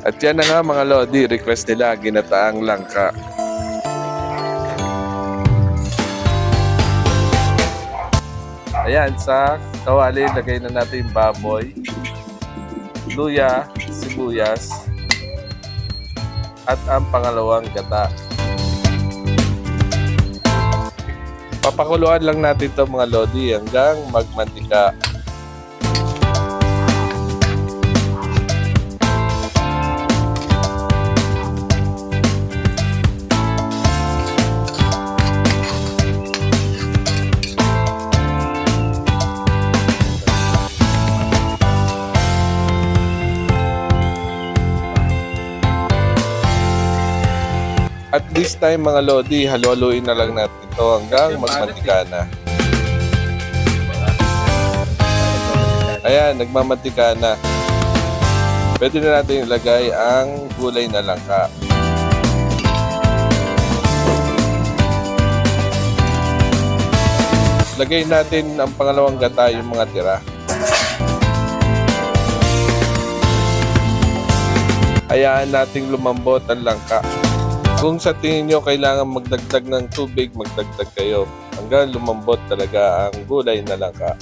At yan na nga mga Lodi, request nila, ginataang langka. Ayan, sa kawali, lagay na natin yung baboy, luya, sibuyas, at ang pangalawang gata. Papakuluan lang natin to mga Lodi hanggang magmantika. At this time mga Lodi, halo-haloin na lang natin ito hanggang magmantika na. Ayan, nagmamantika na. Pwede na natin ilagay ang gulay na langka. Lagay natin ang pangalawang gata yung mga tira. Hayaan nating lumambot ang langka. Kung sa tingin nyo kailangan magdagdag ng tubig, magdagdag kayo. Hanggang lumambot talaga ang gulay na langka.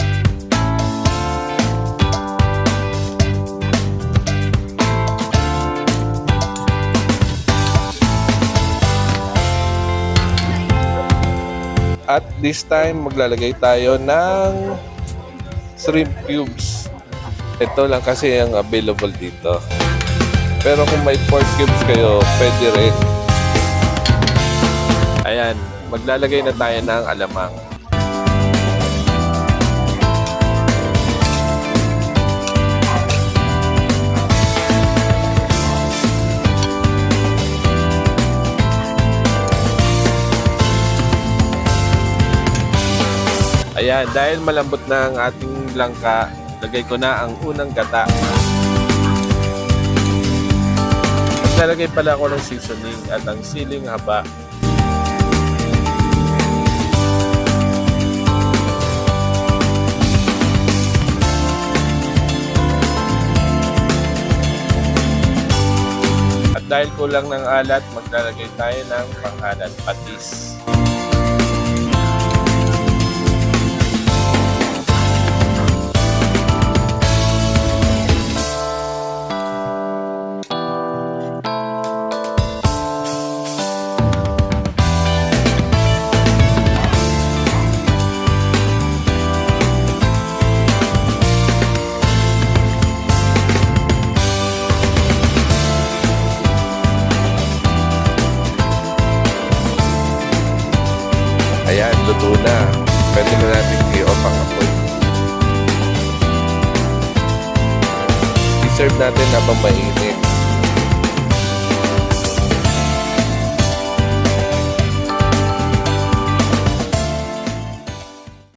At this time, maglalagay tayo ng shrimp cubes. Ito lang kasi ang available dito. Pero kung may pork cubes kayo, pwede rin. Ayan, maglalagay na tayo ng alamang. Ayan, dahil malambot na ang ating langka, lagay ko na ang unang gata. Naglalagay pala ako ng seasoning at ang siling haba. Dahil kulang ng alat, maglalagay tayo ng pang-alat patis. Ayan, luto na. Pwede na natin i-off ang apoy. I-serve natin habang mainit.